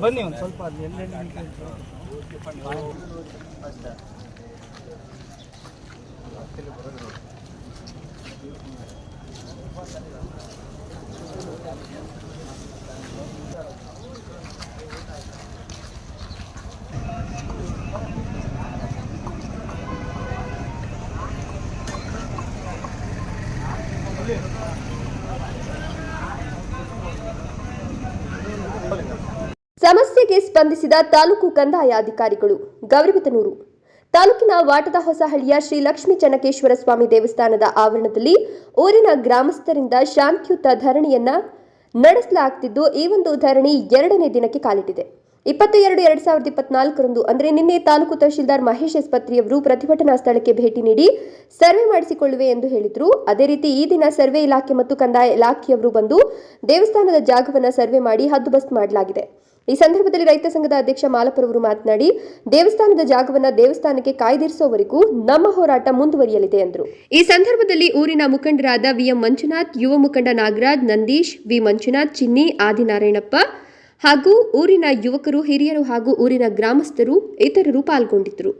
ಬನ್ನಿ ಒಂದು ಸ್ವಲ್ಪ ಅಲ್ಲಿ ಸಮಸ್ಯೆಗೆ ಸ್ಪಂದಿಸಿದ ತಾಲೂಕು ಕಂದಾಯ ಅಧಿಕಾರಿಗಳು. ಗೌರಿಬಿದನೂರು ತಾಲೂಕಿನ ವಾಟದ ಹೊಸಹಳ್ಳಿಯ ಶ್ರೀ ಲಕ್ಷ್ಮೀ ಚನ್ನಕೇಶ್ವರ ಸ್ವಾಮಿ ದೇವಸ್ಥಾನದ ಆವರಣದಲ್ಲಿ ಊರಿನ ಗ್ರಾಮಸ್ಥರಿಂದ ಶಾಂತಿಯುತ ಧರಣಿಯನ್ನ ನಡೆಸಲಾಗುತ್ತಿದ್ದು ಈ ಒಂದು ಧರಣಿ ಎರಡನೇ ದಿನಕ್ಕೆ ಕಾಲಿಟ್ಟಿದೆ. ಇಪ್ಪತ್ತು ಎರಡು ಎರಡ್ ಸಾವಿರದ ಇಪ್ಪತ್ನಾಲ್ಕರಂದು, ಅಂದರೆ ನಿನ್ನೆ ತಾಲೂಕು ತಹಶೀಲ್ದಾರ್ ಮಹೇಶ್ ಆಸ್ಪತ್ರೆಯವರು ಪ್ರತಿಭಟನಾ ಸ್ಥಳಕ್ಕೆ ಭೇಟಿ ನೀಡಿ ಸರ್ವೆ ಮಾಡಿಸಿಕೊಳ್ಳುವೆ ಎಂದು ಹೇಳಿದ್ರು. ಅದೇ ರೀತಿ ಈ ದಿನ ಸರ್ವೆ ಇಲಾಖೆ ಮತ್ತು ಕಂದಾಯ ಇಲಾಖೆಯವರು ಬಂದು ದೇವಸ್ಥಾನದ ಜಾಗವನ್ನು ಸರ್ವೆ ಮಾಡಿ ಹದ್ದುಬಸ್ತ್ ಮಾಡಲಾಗಿದೆ. ಈ ಸಂದರ್ಭದಲ್ಲಿ ರೈತ ಸಂಘದ ಅಧ್ಯಕ್ಷ ಮಾಲಪರವರು ಮಾತನಾಡಿ, ದೇವಸ್ಥಾನದ ಜಾಗವನ್ನ ದೇವಸ್ಥಾನಕ್ಕೆ ಕಾಯ್ದಿರಿಸುವವರೆಗೂ ನಮ್ಮ ಹೋರಾಟ ಮುಂದುವರಿಯಲಿದೆ ಎಂದರು. ಈ ಸಂದರ್ಭದಲ್ಲಿ ಊರಿನ ಮುಖಂಡರಾದ ವಿಎಂ ಮಂಜುನಾಥ್, ಯುವ ಮುಖಂಡ ನಾಗರಾಜ್, ನಂದೀಶ್, ವಿ ಮಂಜುನಾಥ್, ಚಿನ್ನಿ, ಆದಿನಾರಾಯಣಪ್ಪ ಹಾಗೂ ಊರಿನ ಯುವಕರು, ಹಿರಿಯರು ಹಾಗೂ ಊರಿನ ಗ್ರಾಮಸ್ಥರು ಇತರರು ಪಾಲ್ಗೊಂಡಿದ್ದರು.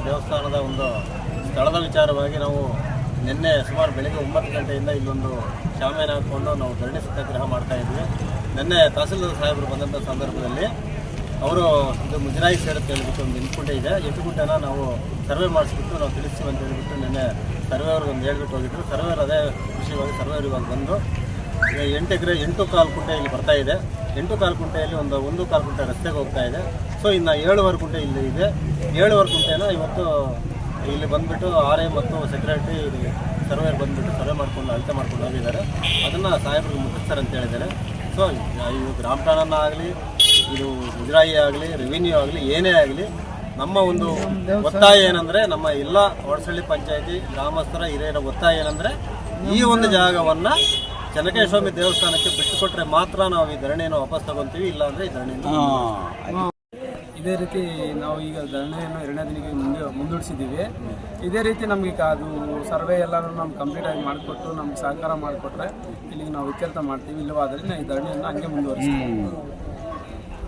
ದೇವಸ್ಥಾನದ ಒಂದು ಸ್ಥಳದ ವಿಚಾರವಾಗಿ ನಾವು ನಿನ್ನೆ ಸುಮಾರು ಬೆಳಿಗ್ಗೆ ಒಂಬತ್ತು ಗಂಟೆಯಿಂದ ಇಲ್ಲೊಂದು ಶಾಮಿಯಾನ ಹಾಕ್ಕೊಂಡು ನಾವು ಧರಣಿ ಸತ್ಯಾಗ್ರಹ ಮಾಡ್ತಾ ಇದ್ವಿ. ನಿನ್ನೆ ತಹಸೀಲ್ದಾರ್ ಸಾಹೇಬರು ಬಂದಂಥ ಸಂದರ್ಭದಲ್ಲಿ ಅವರು ಇದು ಮುಜರಾಯಿ ಸೇರುತ್ತೆ ಹೇಳ್ಬಿಟ್ಟು ಒಂದು ಇನ್ಪುಟ್ ಇದೆ. ಎಂಟು ಗುಂಟೆನ ನಾವು ಸರ್ವೆ ಮಾಡಿಸ್ಬಿಟ್ಟು ನಾವು ತಿಳಿಸ್ತೀವಿ ಅಂತ ಹೇಳ್ಬಿಟ್ಟು ನಿನ್ನೆ ಸರ್ವೇವ್ರಿಗೆ ಒಂದು ಹೇಳ್ಬಿಟ್ಟು ಹೋಗಿದ್ರು. ಸರ್ವೇರ್ ಅದೇ ಖುಷಿಯಾಗಿ ಸರ್ವೇರ್ ಇವಾಗ ಬಂದು ಎಂಟು ಎಕರೆ, ಎಂಟು ಕಾಲು ಕುಂಟೆ ಇಲ್ಲಿ ಬರ್ತಾ ಇದೆ. ಎಂಟು ಕಾಲು ಕುಂಟೆಯಲ್ಲಿ ಒಂದು ಒಂದು ಕಾಲು ಕುಂಟೆ ರಸ್ತೆಗೆ ಹೋಗ್ತಾ ಇದೆ. ಸೊ ಇನ್ನು ಏಳುವರೆ ಕುಂಟೆ ಇಲ್ಲಿ ಇದೆ. ಏಳುವರೆ ಕುಂಟೆನ ಇವತ್ತು ಇಲ್ಲಿ ಬಂದುಬಿಟ್ಟು ಆರ್ ಎ ಮತ್ತು ಸೆಕ್ರೆಟರಿ ಸರ್ವೇರ್ ಬಂದುಬಿಟ್ಟು ಸರ್ವೆ ಮಾಡಿಕೊಂಡು ಅಳತೆ ಮಾಡ್ಕೊಂಡು ಹೋಗಿದ್ದಾರೆ. ಅದನ್ನು ಸಾಹೇಬ್ರಿಗೆ ಮುಟ್ಟಿಸ್ತಾರೆ ಅಂತ ಹೇಳಿದ್ದಾರೆ ಸೊ ಇವು ಗ್ರಾಮ ಆಗಲಿ ಇದು ಮುಜರಾಯಿ ಆಗಲಿ ರೆವಿನ್ಯೂ ಆಗಲಿ ಏನೇ ಆಗಲಿ ನಮ್ಮ ಒಂದು ಒತ್ತಾಯ ಏನಂದರೆ ನಮ್ಮ ಎಲ್ಲ ಹೊಡಸಳ್ಳಿ ಪಂಚಾಯತಿ ಗ್ರಾಮಸ್ಥರ ಹಿರಿಯರ ಒತ್ತಾಯ ಏನಂದರೆ ಈ ಒಂದು ಜಾಗವನ್ನು ಚೆನ್ನಕೇಶ್ವಾಮಿ ದೇವಸ್ಥಾನಕ್ಕೆ ಬಿಟ್ಟುಕೊಟ್ರೆ ಮಾತ್ರ ನಾವು ಈ ಧರಣಿಯನ್ನು ವಾಪಸ್ ತಗೊಂತೀವಿ ಇಲ್ಲ ಅಂದ್ರೆ ಈ ಧರಣಿ ಇದೇ ರೀತಿ ನಾವು ಈಗ ಧರಣಿಯನ್ನು ಎರಡನೇ ದಿನಕ್ಕೆ ಮುಂದೆ ಮುಂದೂಡಿಸಿದ್ದೀವಿ. ಇದೇ ರೀತಿ ನಮಗೆ ಅದು ಸರ್ವೆ ಎಲ್ಲರೂ ನಮ್ಗೆ ಕಂಪ್ಲೀಟ್ ಆಗಿ ಮಾಡಿಕೊಟ್ಟು ನಮ್ಗೆ ಸಹಕಾರ ಮಾಡಿಕೊಟ್ರೆ ಇಲ್ಲಿಗೆ ನಾವು ಇತ್ಯರ್ಥ ಮಾಡ್ತೀವಿ. ಇಲ್ಲವಾದ್ರೆ ನಾವು ಈ ಧರಣಿಯನ್ನು ಹಂಗೆ ಮುಂದುವರಿಸ್ತೀವಿ.